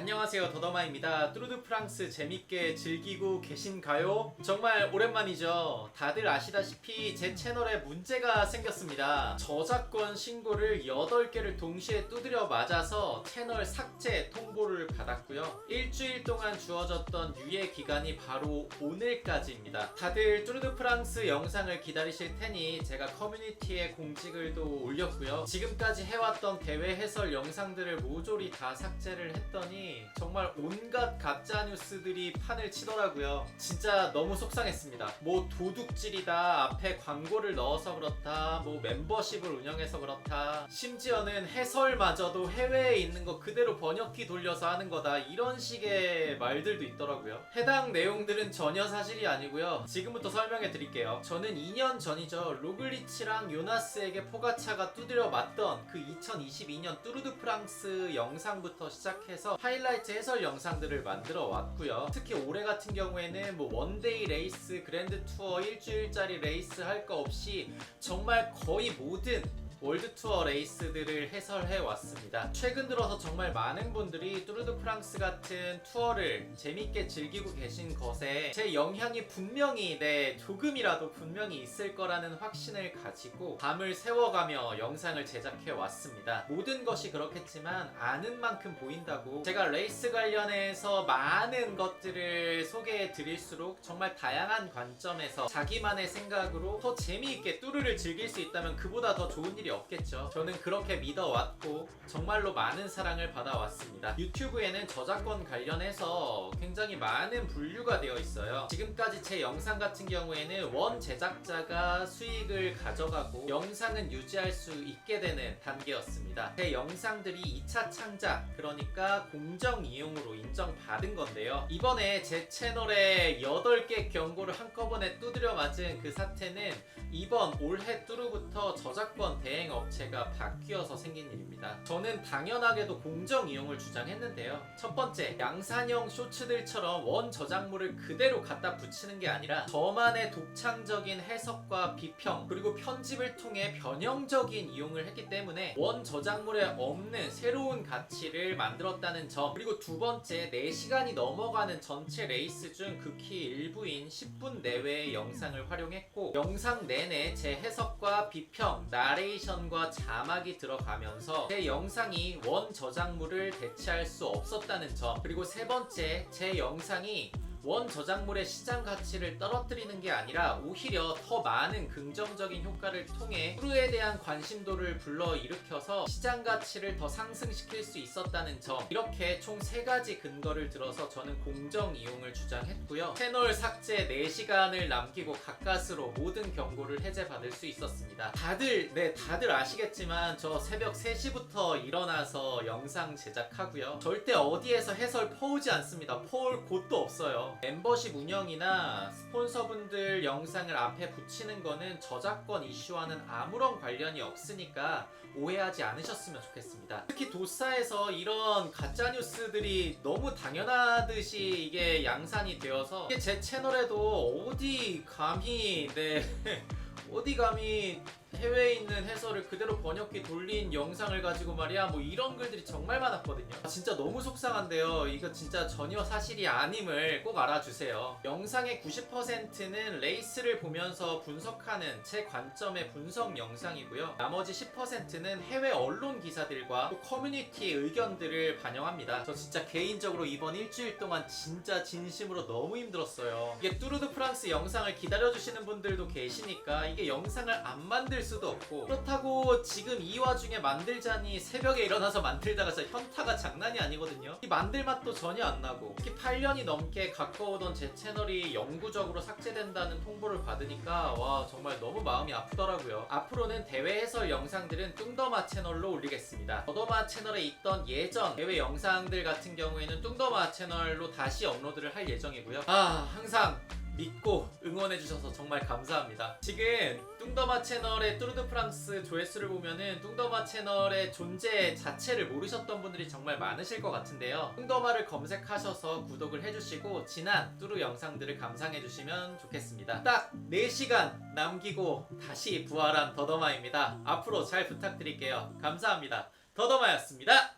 안녕하세요 더더마입니다. 뚜르드 프랑스 재밌게 즐기고 계신가요? 정말 오랜만이죠. 다들 아시다시피 제 채널에 문제가 생겼습니다. 저작권 신고를 8개를 동시에 두드려 맞아서 채널 삭제 통보를 받았고요. 일주일 동안 주어졌던 유예 기간이 바로 오늘까지입니다. 다들 뚜르드 프랑스 영상을 기다리실 테니 제가 커뮤니티에 공지글 도 올렸고요. 지금까지 해왔던 대회 해설 영상들을 모조리 다 삭제를 했더니 정말 온갖 가짜 뉴스들이 판을 치더라고요. 진짜 너무 속상했습니다. 뭐 도둑질이다, 앞에 광고를 넣어서 그렇다, 뭐 멤버십을 운영해서 그렇다, 심지어는 해설마저도 해외에 있는 거 그대로 번역기 돌려서 하는 거다 이런 식의 말들도 있더라고요. 해당 내용들은 전혀 사실이 아니고요. 지금부터 설명해 드릴게요. 저는 2년 전이죠. 로글리치랑 요나스에게 포가차가 두드려 맞던 그 2022년 뚜르드 프랑스 영상부터 시작해서 하이라이트 해설 영상들을 만들어 왔고요. 특히 올해 같은 경우에는 뭐 원데이 레이스, 그랜드 투어 일주일짜리 레이스 할 거 없이 정말 거의 모든 월드 투어 레이스들을 해설해 왔습니다. 최근 들어서 정말 많은 분들이 뚜르드 프랑스 같은 투어를 재밌게 즐기고 계신 것에 제 영향이 분명히 네 조금이라도 분명히 있을 거라는 확신을 가지고 밤을 세워가며 영상을 제작해 왔습니다. 모든 것이 그렇겠지만 아는 만큼 보인다고 제가 레이스 관련해서 많은 것들을 소개해 드릴수록 정말 다양한 관점에서 자기만의 생각으로 더 재미있게 뚜르를 즐길 수 있다면 그보다 더 좋은 일이 없겠죠. 저는 그렇게 믿어왔고 정말로 많은 사랑을 받아왔습니다. 유튜브에는 저작권 관련해서 굉장히 많은 분류가 되어 있어요. 지금까지 제 영상 같은 경우에는 원 제작자가 수익을 가져가고 영상은 유지할 수 있게 되는 단계였습니다. 제 영상들이 2차 창작, 그러니까 공정 이용으로 인정받은 건데요. 이번에 제 채널에 8개 경고를 한꺼번에 두드려 맞은 그 사태는 이번 올해 뚜루부터 저작권 대행 업체가 바뀌어서 생긴 일입니다. 저는 당연하게도 공정 이용을 주장했는데요. 첫 번째, 양산형 쇼츠들처럼 원 저작물을 그대로 갖다 붙이는 게 아니라 저만의 독창적인 해석과 비평 그리고 편집을 통해 변형적인 이용을 했기 때문에 원 저작물에 없는 새로운 가치를 만들었다는 점 그리고 두 번째 4시간이 넘어가는 전체 레이스 중 극히 일부인 10분 내외의 영상을 활용했고 영상 내내 제 해석과 비평, 나레이션 과 자막이 들어가면서 제 영상이 원 저작물을 대체할 수 없었다는 점 그리고 세 번째 제 영상이 원 저작물의 시장 가치를 떨어뜨리는 게 아니라 오히려 더 많은 긍정적인 효과를 통해 프루에 대한 관심도를 불러 일으켜서 시장 가치를 더 상승시킬 수 있었다는 점. 이렇게 총세 가지 근거를 들어서 저는 공정 이용을 주장했고요. 채널 삭제 4시간을 남기고 가까스로 모든 경고를 해제받을 수 있었습니다. 다들 네 다들 아시겠지만 저 새벽 3시부터 일어나서 영상 제작하고요. 절대 어디에서 해설 퍼오지 않습니다. 퍼올 곳도 없어요 멤버십 운영이나 스폰서분들 영상을 앞에 붙이는 거는 저작권 이슈와는 아무런 관련이 없으니까 오해하지 않으셨으면 좋겠습니다. 특히 도사에서 이런 가짜 뉴스들이 너무 당연하듯이 이게 양산이 되어서 이게 제 채널에도 어디 감히 네 어디 감히 해외에 있는 해설을 그대로 번역기 돌린 영상을 가지고 말이야 뭐 이런 글들이 정말 많았거든요. 아, 진짜 너무 속상한데요. 이거 진짜 전혀 사실이 아님을 꼭 알아주세요. 영상의 90%는 레이스를 보면서 분석하는 제 관점의 분석 영상이고요. 나머지 10%는 해외 언론 기사들과 또 커뮤니티의 의견들을 반영합니다. 저 진짜 개인적으로 이번 일주일 동안 진짜 진심으로 너무 힘들었어요. 이게 뚜르드 프랑스 영상을 기다려주시는 분들도 계시니까 이게 영상을 안 만들 수도 없고 그렇다고 지금 이 와중에 만들자니 새벽에 일어나서 만들다가 진짜 현타가 장난이 아니거든요. 이 만들 맛도 전혀 안 나고 특히 8년이 넘게 가까우던 제 채널이 영구적으로 삭제된다는 통보를 받으니까 와 정말 너무 마음이 아프더라고요. 앞으로는 대회 해설 영상들은 뚱더마 채널로 올리겠습니다. 더더마 채널에 있던 예전 대회 영상들 같은 경우에는 뚱더마 채널로 다시 업로드를 할 예정이고요. 아 항상 믿고 응원해주셔서 정말 감사합니다. 지금 뚱더마 채널의 뚜르드 프랑스 조회수를 보면은 뚱더마 채널의 존재 자체를 모르셨던 분들이 정말 많으실 것 같은데요. 뚱더마를 검색하셔서 구독을 해주시고 지난 뚜르 영상들을 감상해주시면 좋겠습니다. 딱 4시간 남기고 다시 부활한 더더마입니다. 앞으로 잘 부탁드릴게요. 감사합니다. 더더마였습니다.